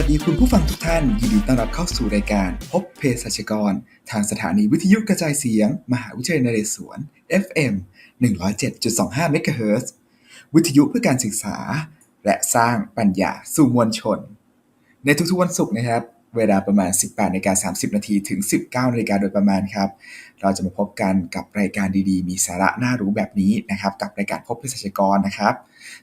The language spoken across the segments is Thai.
วัสดีคุณผู้ฟังทุกท่าน ยินดีต้อนรับเข้าสู่รายการ พบเภสัชกร ทางสถานีวิทยุกระจายเสียง มหาวิทยาลัยนเรศวร FM 107.25 MHz วิทยุเพื่อการศึกษา และสร้างปัญญาสู่มวลชน ในทุกๆวันศุกร์นะครับ เวลาประมาณ 18นาฬิกา30 นาทีถึง 19นาฬิกาโดยประมาณครับ เราจะมาพบกันกับรายการดีๆ มีสาระน่ารู้แบบนี้นะครับ กับรายการพบเภสัชกรนะครับ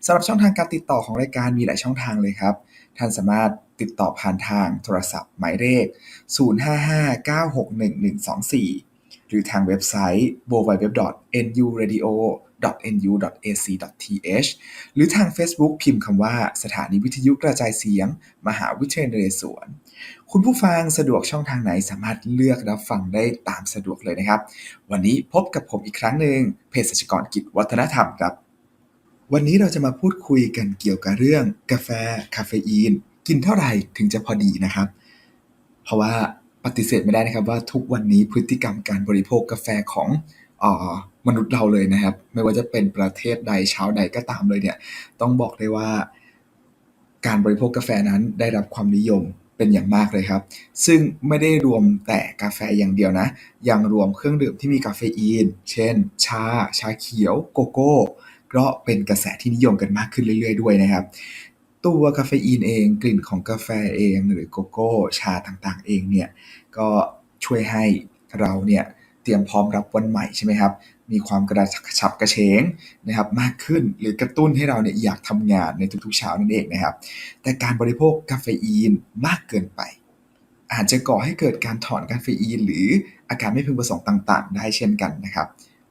สำหรับช่องทางการติดต่อของรายการมีหลายช่องทางเลยครับ ท่านสามารถติดต่อผ่านทางโทรศัพท์หมายเลข 0559611124 หรือทางเว็บไซต์ www.nuradio.nu.ac.th หรือทาง Facebook พิมพ์คำว่าสถานีวิทยุกระจายเสียง มหาวิทยาลัยนเรศวร คุณผู้ฟังสะดวกช่องทางไหนสามารถเลือกรับฟังได้ตามสะดวกเลยนะครับ วันนี้พบกับผมอีกครั้งหนึ่งเภสัชกรกิจวัฒนธรรมครับ วันนี้เราจะมาพูดคุยกันเกี่ยวกับเรื่อง กาแฟ คาเฟอีน กินเท่าไหร่ถึงจะพอดีนะครับ เพราะว่าปฏิเสธไม่ได้นะครับว่าทุกวันนี้พฤติกรรมการบริโภคกาแฟของออมนุษย์เราเลยนะครับ ไม่ว่าจะเป็นประเทศใดเช้าใดก็ตามเลยเนี่ยต้องบอกเลยว่า การบริโภคกาแฟนั้นได้รับความนิยม เป็นอย่างมากเลยครับ ซึ่งไม่ได้รวมแต่กาแฟอย่างเดียวนะ ยังรวมเครื่องดื่มที่มีคาเฟอีน เช่น ชา ชาเขียว โกโก้ก็เป็นกระแสที่นิยมกันมากขึ้นเรื่อย ๆ ด้วยนะครับ ตัวคาเฟอีนเองกลิ่นของกาแฟเองหรือโกโก้ชาต่างๆ เองเนี่ยก็ช่วยให้เราเนี่ยเตรียมพร้อมรับวันใหม่ใช่ไหมครับ มีความกระฉับกระเฉงนะครับมากขึ้นหรือกระตุ้นให้เราเนี่ยอยากทำงานในทุกๆเช้านั่นเองนะครับ แต่การบริโภคกาเฟอีนมากเกินไป อาจจะก่อให้เกิดการถอนกาเฟอีน หรืออาการไม่พึงประสงค์ต่างๆ ได้เช่นกันนะครับ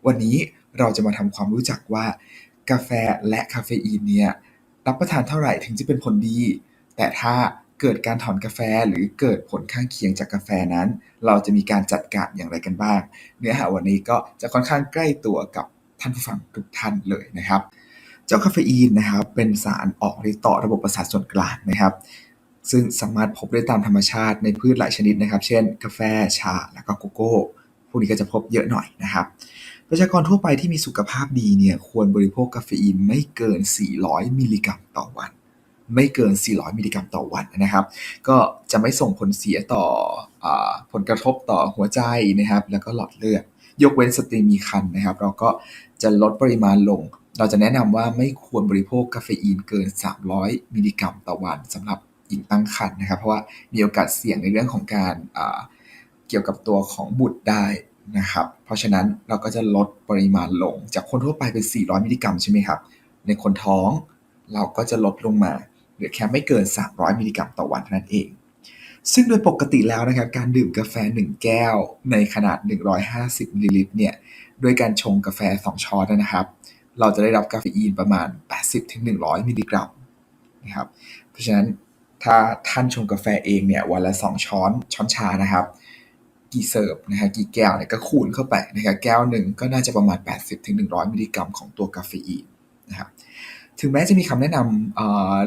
วันนี้เราจะมาทำความรู้จักว่ากาแฟและคาเฟอีนเนี่ยรับประทานเท่าไหร่ถึงจะเป็นผลดี แต่ถ้า เกิดการถอนกาแฟหรือเกิดผลข้างเคียงจากกาแฟนั้น เราจะมีการจัดการอย่างไรกันบ้าง เนื้อหาวันนี้ก็จะค่อนข้างใกล้ตัวกับท่านผู้ฟังทุกท่านเลยนะครับ เจ้าคาเฟอีนนะครับเป็นสารออกฤทธิ์ต่อระบบประสาทส่วนกลางนะครับ ซึ่งสามารถพบได้ตามธรรมชาติในพืชหลายชนิดนะครับ เช่น กาแฟชา และก็โกโก้พวกนี้ก็จะพบเยอะหน่อยนะครับประชากรทั่วไปที่มีสุขภาพดีเนี่ยควรบริโภคกาเฟอีนไม่เกิน 400 มิลลิกรัมต่อวัน ไม่เกิน 400 มิลลิกรัมต่อวันนะครับ ก็จะไม่ส่งผลเสียต่ออผลกระทบต่อหัวใจนะครับ แล้วก็หลอดเลือด ยกเว้นสตรีมีครรภ์นะครับ เราก็จะลดปริมาณลง เราจะแนะนำว่าไม่ควรบริโภคกาเฟอีนเกิน 300 มิลลิกรัมต่อวันสำหรับหญิงตั้งครรภ์นะครับ เพราะว่ามีโอกาสเสี่ยงในเรื่องของการเกี่ยวกับตัวของบุตรได้นะครับ เพราะฉะนั้นเราก็จะลดปริมาณลง จากคนทั่วไปเป็น 400 มิลลิกรัมใช่ไหมครับ ในคนท้องเราก็จะลดลงมา ลือแค่ไม่เกิน 300 มิลลิกรัมต่อวันเท่านั้นเอง ซึ่งโดยปกติแล้วนะครับการดื่มกาแฟ 1 แก้วในขนาด 150มิลลิลิตรเนี่ยด้วยการชงกาแฟ 2 ช้อนนะครับ เราจะได้รับกาเฟอีนประมาณ 80-100 มิลลิกรัมนะครับเพราะฉะนั้นถ้าท่านชงกาแฟเองเนี่ยวันละ 2 ช้อนช้อนชานะครับ กี่เสิร์ฟนะฮะกี่แก้วเนี่ยก็คูณเข้าไปนะครับแก้วหนึ่งก็น่าจะประมาณ 80-100 มิลลิกรัมของตัวกาเฟอีนนะครับ ถึงแม้จะมีคำแนะนำเ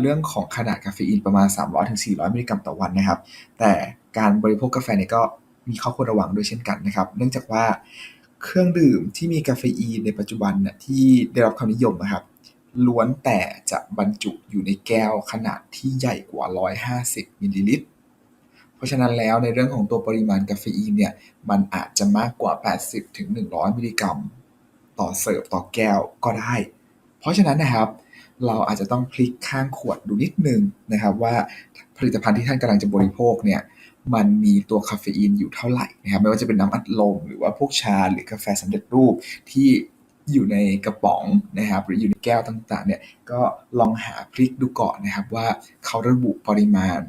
เรื่องของขนาดกาเฟอีนประมาณ 300-400 มิลลิกรัมต่อวันนะครับ แต่การบริโภคกาแฟเนี่ยก็มีข้อควรระวังด้วยเช่นกันนะครับ เนื่องจากว่าเครื่องดื่มที่มีกาเฟอีนในปัจจุบันน่ะที่ได้รับความนิยมนะครับ ล้วนแต่จะบรรจุอยู่ในแก้วขนาดที่ใหญ่กว่า 150 มิลลิลิตร เพราะฉะนั้นแล้วในเรื่องของตัวปริมาณกาเฟอีนเนี่ย มันอาจจะมากกว่า 80-100 มิลลิกรัม ต่อเสิร์ฟต่อแก้วก็ได้ เพราะฉะนั้นนะครับ เราอาจจะต้องพลิกข้างขวดดูนิดนึงนะครับ ว่าผลิตภัณฑ์ที่ท่านกำลังจะบริโภคเนี่ยมันมีตัวคาเฟอีนอยู่เท่าไหร่นะครับไม่ว่าจะเป็นน้ำอัดลมหรือว่าพวกชาหรือกาแฟสำเร็จรูปที่อยู่ในกระป๋องนะครับหรืออยู่ในแก้วต่างๆเนี่ยก็ลองหาพลิกดูก่อนนะครับว่าเขาระบุปริมาณ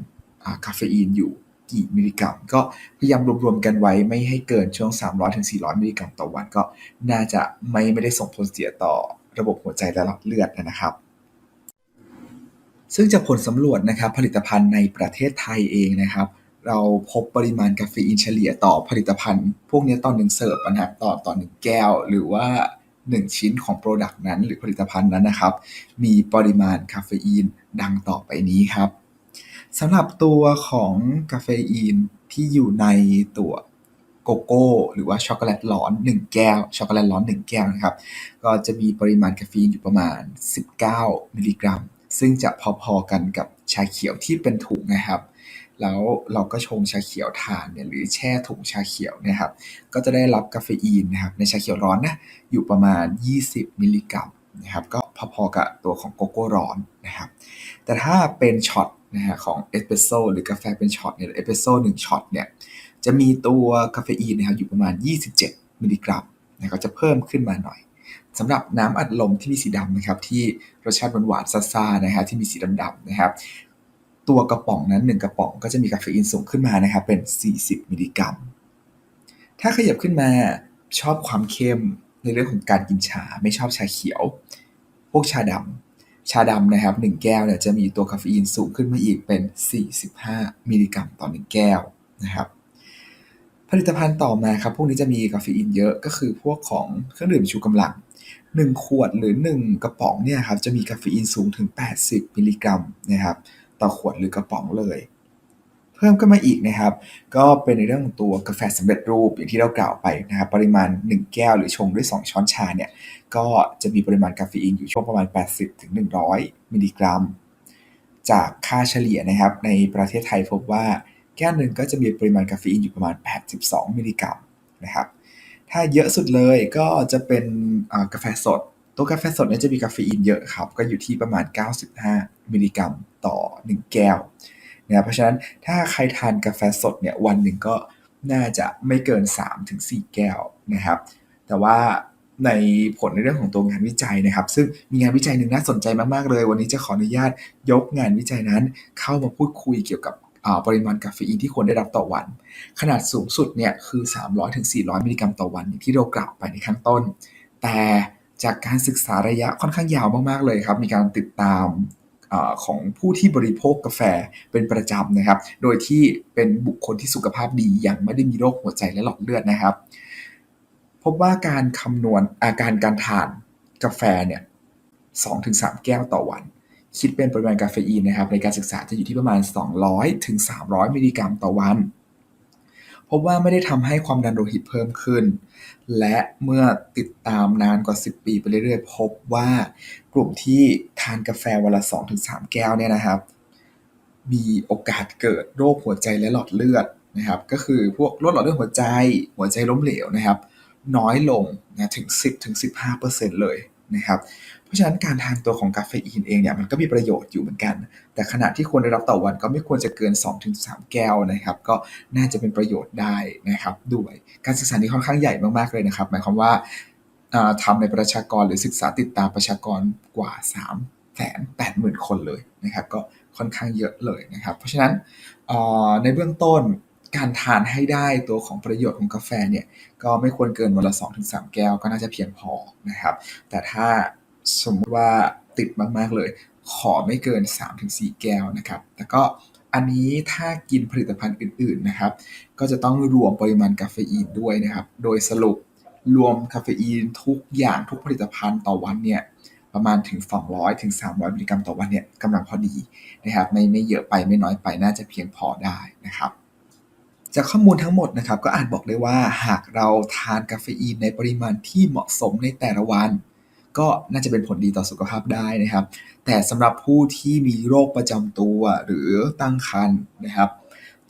คาเฟอีนอยู่กี่มิลลิกรัม ก็พยายามรวมๆกันไว้ไม่ให้เกินช่วง 300-400 มิลลิกรัมต่อวันก็น่าจะไม่ไม่ได้ส่งผลเสียต่อระบบหัวใจและหลอดเลือดนะครับ ซึ่งจากผลสำรวจนะครับผลิตภัณฑ์ในประเทศไทยเองนะครับ เราพบปริมาณกาเฟอีนเฉลี่ยต่อผลิตภัณฑ์ พวกนี้ต่อหนึ่งเสิร์ฟนะครับต่อต่อหนึ่งแก้ว หรือว่า 1 ชิ้นของโปรดักต์นั้น หรือผลิตภัณฑ์นั้นนะครับ มีปริมาณคาเฟอีนดังต่อไปนี้ครับสำหรับตัวของกาเฟอีนที่อยู่ในตัวโกโก้หรือว่าช็อกโกแลตร้อน 1 แก้วช็อกโกแลตร้อน 1 แก้วนะครับ ก็จะมีปริมาณคาเฟอีนอยู่ประมาณ 19 มิลลิกรัม ซึ่งจะพอๆกันกับชาเขียวที่เป็นถุงนะครับ แล้วเราก็ชงชาเขียวทานเนี่ยหรือแช่ถุงชาเขียวนี่ยครับ ก็จะได้รับกาเฟอีนนะครับในชาเขียวร้อนนะอยู่ประมาณ 20 มิลลิกรัมนะครับก็พอๆกับตัวของโกโก้ร้อนนะครับ แต่ถ้าเป็นช็อตนะฮะของเอสเปรสโซ่หรือกาแฟเป็นช็อตเนี่ยเอสเปรสโซ่หนึ่งช็อตเนี่ยจะมีตัวกาเฟอีนนะครับอยู่ประมาณ 27 มิลลิกรัมนะก็จะเพิ่มขึ้นมาหน่อย สำหรับน้ำอัดลมที่มีสีดำนะครับที่รสชาติหวานๆซ่าๆนะฮะที่มีสีดำๆนะครับตัวกระป๋องนั้น 1 กระป๋องก็จะมีกาเฟอีนสูงขึ้นมานะครับเป็น 40 มิลลิกรัม ถ้าขยับขึ้นมาชอบความเข้มในเรื่องของการกินชาไม่ชอบชาเขียว พวกชาดำชาดำนะครับ1แก้วเนี่ยจะมีตัวคาเฟอีนสูงขึ้นมาอีกเป็น 45 มิลลิกรัมต่อ 1 แก้วนะครับผลิตภัณฑ์ต่อมาครับพวกนี้จะมีคาเฟอีนเยอะก็คือพวกของเครื่องดื่มชูกำลัง 1 ขวดหรือ 1 กระป๋องเนี่ยครับจะมีคาเฟอีนสูงถึง 80 มิลลิกรัมนะครับต่อขวดหรือกระป๋องเลย เพิ่มขึ้นมาอีกนะครับ ก็เป็นในเรื่องของตัวกาแฟสำเร็จรูปอย่างที่เรากล่าวไปนะครับปริมาณ 1 แก้วหรือชงด้วย 2 ช้อนชาเนี่ยก็จะมีปริมาณคาเฟอีนอยู่ช่วงประมาณ 80ถึง100 มิลลิกรัม จากค่าเฉลี่ยนะครับในประเทศไทยพบว่าแก้วหนึ่งก็จะมีปริมาณคาเฟอีนอยู่ประมาณ 82 มิลลิกรัมนะครับ ถ้าเยอะสุดเลยก็จะเป็นกาแฟสด ตัวกาแฟสดเนี่ยจะมีคาเฟอีนเยอะครับ ก็อยู่ที่ประมาณ 95 มิลลิกรัมต่อ 1 แก้วนะเพราะฉะนั้นถ้าใครทานกาแฟสดเนี่ยวันหนึ่งก็น่าจะไม่เกิน 3-4 แก้วนะครับ แต่ว่าในผลในเรื่องของตัวงานวิจัยนะครับ ซึ่งมีงานวิจัยหนึ่งน่าสนใจมาก ๆ เลย วันนี้จะขออนุญาตยกงานวิจัยนั้น เข้ามาพูดคุยเกี่ยวกับ ปริมาณกาเฟอีนที่ควรได้รับต่อวัน ขนาดสูงสุดเนี่ยคือ 300-400 มิลลิกรัมต่อวันอย่างที่เรากล่าวไปในข้างต้น แต่จากการศึกษาระยะค่อนข้างยาวมาก ๆ เลยครับ มีการติดตามของผู้ที่บริโภคกาแฟเป็นประจำนะครับ โดยที่เป็นบุคคลที่สุขภาพดีอย่างไม่ได้มีโรคหัวใจและหลอดเลือดนะครับ พบว่าการคำนวณอาการการทานกาแฟเนี่ย2-3แก้วต่อวัน คิดเป็นปริมาณกาเฟอีนนะครับในการศึกษาจะอยู่ที่ประมาณ 200-300 มิลลิกรัมต่อวันพบว่าไม่ได้ทำให้ความดันโลหิตเพิ่มขึ้น และเมื่อติดตามนานกว่า 10 ปีไปเรื่อยๆ พบว่ากลุ่มที่ทานกาแฟวันละ 2-3 แก้วเนี่ยนะครับ มีโอกาสเกิดโรคหัวใจและหลอดเลือดนะครับ ก็คือพวกโรคหลอดเลือดหัวใจ หัวใจล้มเหลวนะครับ น้อยลงนะถึง 10-15%เลย นะครับ เพราะฉะนั้นการทานตัวของกาเฟอีนเองเนี่ยมันก็มีประโยชน์อยู่เหมือนกัน แต่ขนาดที่ควรได้รับต่อวันก็ไม่ควรจะเกิน 2-3 แก้วนะครับ ก็น่าจะเป็นประโยชน์ได้นะครับด้วยการศึกษานี้ค่อนข้างใหญ่มากๆเลยนะครับ หมายความว่าทำในประชากรหรือศึกษาติดตามประชากรกว่า 3 8 0 0 0 0 คนเลยนะครับ ก็ค่อนข้างเยอะเลยนะครับ เพราะฉะนั้นในเบื้องต้น การทานให้ได้ตัวของประโยชน์ของกาแฟเนี่ย ก็ไม่ควรเกินวันละ 2-3 แก้วก็น่าจะเพียงพอนะครับ แต่ถ้าสมมติว่าติดมาก ๆ เลย ขอไม่เกิน 3-4 แก้วนะครับแต่ก็อันนี้ถ้ากินผลิตภัณฑ์อื่น ๆ นะครับ ก็จะต้องรวมปริมาณกาเฟอีนด้วยนะครับ โดยสรุปรวมคาเฟอีนทุกอย่างทุกผลิตภัณฑ์ต่อวันเนี่ยประมาณถึง 200 ถึง 300 มิลลิกรัมต่อวันเนี่ยกำลังพอดีนะครับไม่ไม่เยอะไปไม่น้อยไปน่าจะเพียงพอได้นะครับ จากข้อมูลทั้งหมดนะครับก็อาจบอกได้ว่าหากเราทานกาเฟอีนในปริมาณที่เหมาะสมในแต่ละวัน ก็น่าจะเป็นผลดีต่อสุขภาพได้นะครับ แต่สำหรับผู้ที่มีโรคประจำตัวหรือตั้งครรภ์นะครับ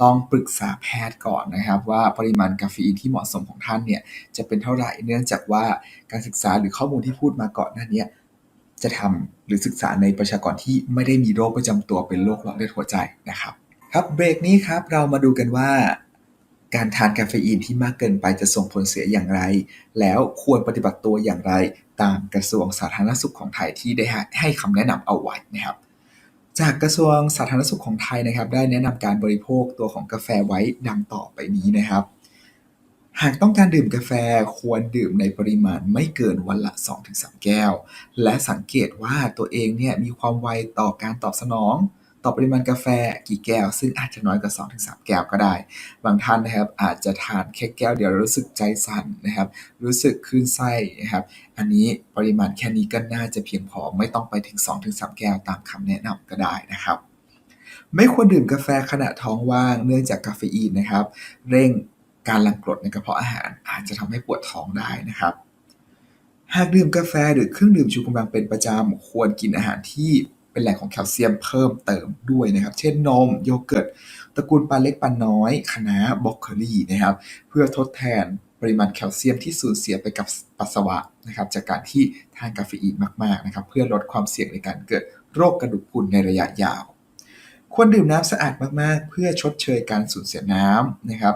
ต้องปรึกษาแพทย์ก่อนนะครับ ว่าปริมาณกาเฟอีนที่เหมาะสมของท่านเนี่ยจะเป็นเท่าไหร่เนื่องจากว่าการศึกษาหรือข้อมูลที่พูดมาก่อนหน้านี้จะทำหรือศึกษาในประชากรที่ไม่ได้มีโรคประจำตัวเป็นโรคหลอดเลือดหัวใจนะครับ ครับเบรกนี้ครับเรามาดูกันว่า การทานคาเฟอีนที่มากเกินไปจะส่งผลเสียอย่างไร แล้วควรปฏิบัติตัวอย่างไร ตามกระทรวงสาธารณสุขของไทยที่ได้ให้คำแนะนำเอาไว้นะครับจากกระทรวงสาธารณสุขของไทยนะครับ ได้แนะนำการบริโภคตัวของกาแฟไว้ดังต่อไปนี้นะครับ หากต้องการดื่มกาแฟควรดื่มในปริมาณไม่เกินวันละ 2-3 แก้ว และสังเกตว่าตัวเองเนี่ยมีความไวต่อการตอบสนอง ต่อปริมาณกาแฟกี่แก้ว ซึ่งอาจจะน้อยกว่า2-3 แก้วก็ได้ บางท่านนะครับอาจจะทานแค่แก้วเดียวรู้สึกใจสั่นนะครับ รู้สึกคลื่นไส้นะครับ อันนี้ปริมาณแค่นี้ก็น่าจะเพียงพอไม่ต้องไปถึง 2-3 แก้วตามคำแนะนำก็ได้นะครับไม่ควรดื่มกาแฟขณะท้องว่างเนื่องจากกาเฟอีนนะครับ เร่งการหลั่งกรดในกระเพาะอาหารอาจจะทำให้ปวดท้องได้นะครับ หากดื่มกาแฟหรือเครื่องดื่มชูกำลังเป็นประจำควรกินอาหารที่ เป็นแหล่งของแคลเซียมเพิ่มเติมด้วยนะครับ เช่นนมโยเกิร์ตตระกูลปลาเล็กปลาน้อยคะน้าบรอกโคลีนะครับ เพื่อทดแทนปริมาณแคลเซียมที่สูญเสียไปกับปัสสาวะนะครับจากการที่ทานกาเฟอีนมากๆนะครับ เพื่อลดความเสี่ยงในการเกิดโรคกระดูกพรุนในระยะยาว ควรดื่มน้ำสะอาดมากๆ เพื่อชดเชยการสูญเสียน้ำนะครับ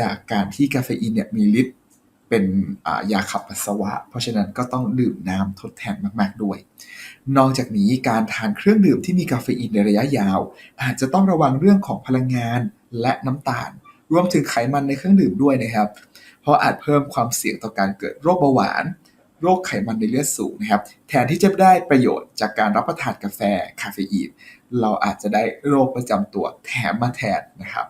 จากการที่กาเฟอีนเนี่ยมีฤทธิ์ เป็นยาขับปัสสาวะ เพราะฉะนั้นก็ต้องดื่มน้ำทดแทนมากๆด้วย นอกจากนี้การทานเครื่องดื่มที่มีกาเฟอีนในระยะยาว อาจจะต้องระวังเรื่องของพลังงานและน้ำตาล รวมถึงไขมันในเครื่องดื่มด้วยนะครับ เพราะอาจเพิ่มความเสี่ยงต่อการเกิดโรคเบาหวาน โรคไขมันในเลือดสูงนะครับ แทนที่จะได้ประโยชน์จากการรับประทานกาแฟคาเฟอีน เราอาจจะได้โรคประจำตัวแถมมาแทนนะครับ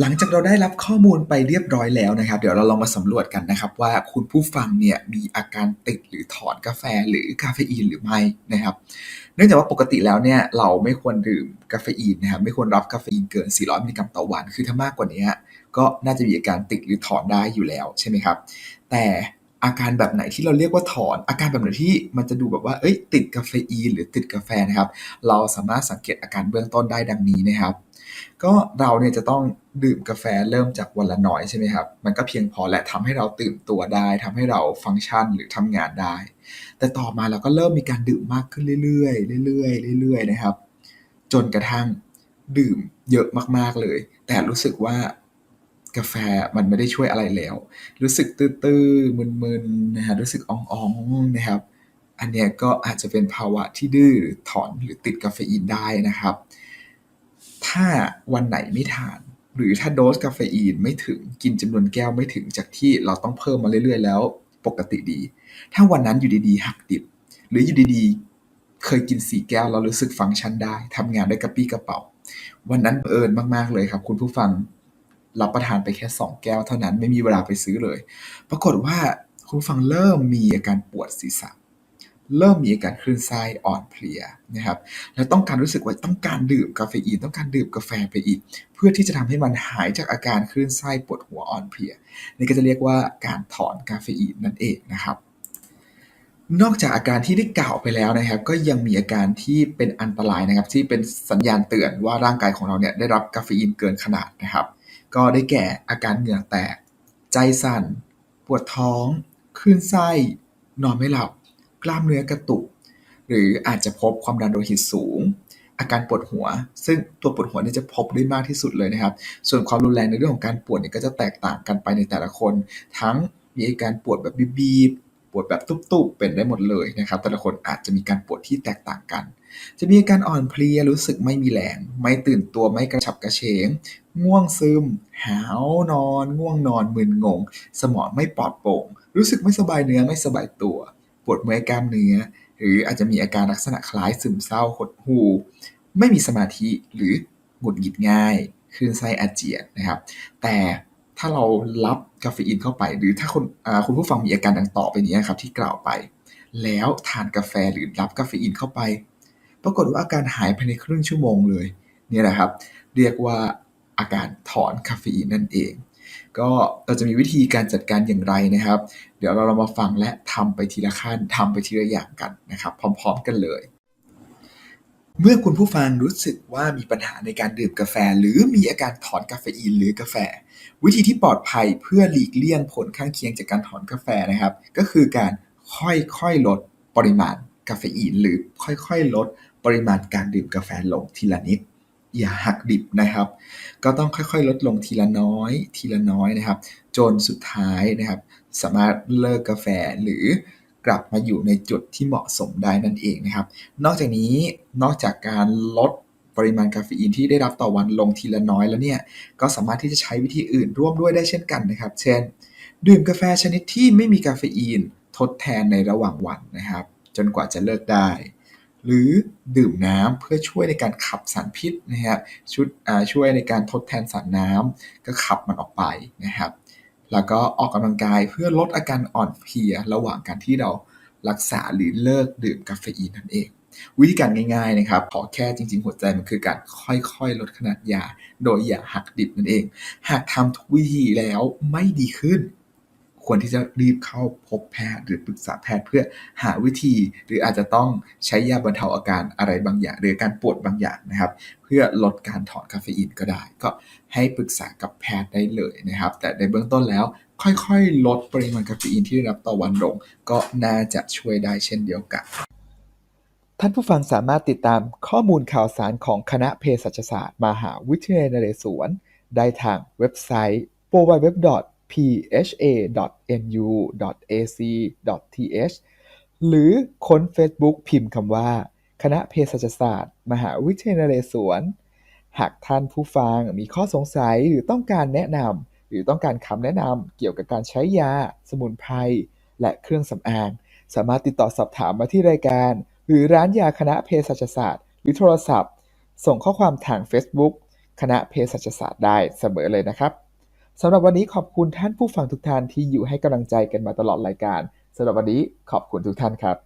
หลังจากเราได้รับข้อมูลไปเรียบร้อยแล้วนะครับ เดี๋ยวเราลองมาสำรวจกันนะครับ ว่าคุณผู้ฟังเนี่ยมีอาการติดหรือถอนกาแฟหรือคาเฟอีนหรือไม่นะครับ เนื่องจากว่าปกติแล้วเนี่ยเราไม่ควรดื่มกาเฟอีนนะครับไม่ควรรับกาเฟอีนเกิน 400มิลลิกรัมต่อวัน คือถ้ามากกว่านี้ก็น่าจะมีอาการติดหรือถอนได้อยู่แล้วใช่ไหมครับ แต่อาการแบบไหนที่เราเรียกว่าถอน อาการแบบไหนที่มันจะดูแบบว่าเอ้ยติดกาเฟอีนหรือติดกาแฟนะครับ เราสามารถสังเกตอาการเบื้องต้นได้ดังนี้นะครับ ก็เราเนี่ยจะต้องดื่มกาแฟเริ่มจากวันละน้อยใช่ไหมครับ มันก็เพียงพอและทำให้เราตื่นตัวได้ทำให้เราฟังก์ชันหรือทำงานได้ แต่ต่อมาเราก็เริ่มมีการดื่มมากขึ้นเรื่อยๆเรื่อยๆเรื่อยๆนะครับ จนกระทั่งดื่มเยอะมากๆเลย แต่รู้สึกว่ากาแฟมันไม่ได้ช่วยอะไรแล้ว รู้สึกตื้อๆมึนๆนะฮะรู้สึกอ่องๆนะครับ อันเนี้ยก็อาจจะเป็นภาวะที่ดื้อหรือถอนหรือติดกาเฟอีนได้นะครับ ถ้าวันไหนไม่ทาน หรือถ้าโดสกาเฟอีนไม่ถึงกินจำนวนแก้วไม่ถึงจากที่เราต้องเพิ่มมาเรื่อยๆ แล้วปกติดี ถ้าวันนั้นอยู่ดีๆ หักดิบ หรืออยู่ดีๆ เคยกินสี่แก้วแล้วรู้สึกฟังก์ชันได้ทำงานได้กระปี้กระเป๋า วันนั้นเอิญมากๆเลยครับ คุณผู้ฟังรับประทานไปแค่ 2 แก้วเท่านั้นไม่มีเวลาไปซื้อเลย ปรากฏว่าคุณผู้ฟังเริ่มมีอาการปวดศีรษะ เริ่มมีอาการคลื่นไส้อ่อนเพลียนะครับแล้วต้องการรู้สึกว่าต้องการดื่มกาเฟอีนต้องการดื่มกาแฟไปอีก เพื่อที่จะทำให้มันหายจากอาการคลื่นไส้ปวดหัวอ่อนเพลียนี่ก็จะเรียกว่าการถอนกาเฟอีนนั่นเองนะครับ นอกจากอาการที่ได้กล่าวไปแล้วนะครับ ก็ยังมีอาการที่เป็นอันตรายนะครับ ที่เป็นสัญญาณเตือนว่าร่างกายของเราเนี่ยได้รับกาเฟอีนเกินขนาดนะครับ ก็ได้แก่อาการเหงื่อแตก ใจสั่น ปวดท้องคลื่นไส้นอนไม่หลับ กล้ามเนื้อกระตุก หรืออาจจะพบความดันโลหิตสูง อาการปวดหัว ซึ่งตัวปวดหัวนี่จะพบได้มากที่สุดเลยนะครับ ส่วนความรุนแรงในเรื่องของการปวดเนี่ยก็จะแตกต่างกันไปในแต่ละคน ทั้งมีอาการปวดแบบบีบปวดแบบตุบๆ เป็นได้หมดเลยนะครับ แต่ละคนอาจจะมีการปวดที่แตกต่างกัน จะมีอาการอ่อนเพลียรู้สึกไม่มีแรง ไม่ตื่นตัวไม่กระฉับกระเฉง ง่วงซึม หาวนอน ง่วงนอนมึนงง สมองไม่ปลอดโปร่ง รู้สึกไม่สบายเนื้อไม่สบายตัว ปวดเมื่อยกล้ามเนื้อ หรืออาจจะมีอาการลักษณะคล้ายซึมเศร้าหดหู่ไม่มีสมาธิหรือหงุดหงิดง่ายคลื่นไส้อาเจียนนะครับ แต่ถ้าเรารับกาเฟอีนเข้าไป หรือถ้าคนคุณผู้ฟังมีอาการดังต่อไปนี้ครับที่กล่าวไป แล้วทานกาแฟหรือรับกาเฟอีนเข้าไป ปรากฏว่าอาการหายภายในครึ่งชั่วโมงเลย นี่แหละครับ เรียกว่าอาการถอนคาเฟอีนนั่นเอง ก็เราจะมีวิธีการจัดการอย่างไรนะครับ เดี๋ยวเราเรามาฟังและทำไปทีละขั้นทำไปทีละอย่างกันนะครับ พร้อม ๆ กันเลย เมื่อคุณผู้ฟังรู้สึกว่ามีปัญหาในการดื่มกาแฟ หรือมีอาการถอนคาเฟอีนหรือกาแฟ วิธีที่ปลอดภัยเพื่อหลีกเลี่ยงผลข้างเคียงจากการถอนกาแฟนะครับ ก็คือการค่อยๆลดปริมาณกาเฟอีนหรือค่อยๆ ลดปริมาณการดื่มกาแฟลงทีละนิด อย่าหักดิบนะครับ ก็ต้องค่อยๆ ลดลงทีละน้อย ทีละน้อยนะครับ จนสุดท้ายนะครับ สามารถเลิกกาแฟหรือกลับมาอยู่ในจุดที่เหมาะสมได้นั่นเองนะครับ นอกจากนี้นอกจากการลดปริมาณกาเฟอีนที่ได้รับต่อวันลงทีละน้อยแล้วเนี่ย ก็สามารถที่จะใช้วิธีอื่นร่วมด้วยได้เช่นกันนะครับ เช่น ดื่มกาแฟชนิดที่ไม่มีกาเฟอีนทดแทนในระหว่างวันนะครับ จนกว่าจะเลิกได้ หรือดื่มน้ำเพื่อช่วยในการขับสารพิษนะครับชุดช่วยในการทดแทนสารน้ำก็ขับมันออกไปนะครับ แล้วก็ออกกำลังกายเพื่อลดอาการอ่อนเพลียระหว่างการที่เรารักษาหรือเลิกดื่มกาเฟอีนนั่นเอง วิธีการง่ายๆนะครับขอแค่จริง ๆ หัวใจมันคือการค่อยๆ ลดขนาดยา โดยอย่าหักดิบนั่นเอง หากทำทุกวิธีแล้วไม่ดีขึ้น ควรที่จะรีบเข้าพบแพทย์หรือปรึกษาแพทย์เพื่อหาวิธี หรืออาจจะต้องใช้ยาบรรเทาอาการอะไรบางอย่าง หรือการปวดบางอย่างนะครับ เพื่อลดการถอนคาเฟอีนก็ได้ ก็ให้ปรึกษากับแพทย์ได้เลยนะครับ แต่ในเบื้องต้นแล้วค่อยๆ ลดปริมาณคาเฟอีนที่ได้รับต่อวันลง ก็น่าจะช่วยได้เช่นเดียวกัน ท่านผู้ฟังสามารถติดตามข้อมูลข่าวสารของคณะเภสัชศาสตร์มหาวิทยาลัยนเรศวรได้ทางเว็บไซต์ pha.nu.ac.th หรือค้น Facebook พิมพ์คำว่า คณะเภสัชศาสตร์ มหาวิทยาลัยนเรศวร หากท่านผู้ฟังมีข้อสงสัยหรือต้องการแนะนำหรือต้องการคำแนะนำเกี่ยวกับการใช้ยา สมุนไพร และเครื่องสำอาง สามารถติดต่อสอบถามมาที่รายการ หรือร้านยาคณะเภสัชศาสตร์ หรือโทรศัพท์ ส่งข้อความทาง Facebook คณะเภสัชศาสตร์ได้เสมอเลยนะครับ สำหรับวันนี้ขอบคุณท่านผู้ฟังทุกท่านที่อยู่ให้กำลังใจกันมาตลอดรายการสำหรับวันนี้ขอบคุณทุกท่านครับ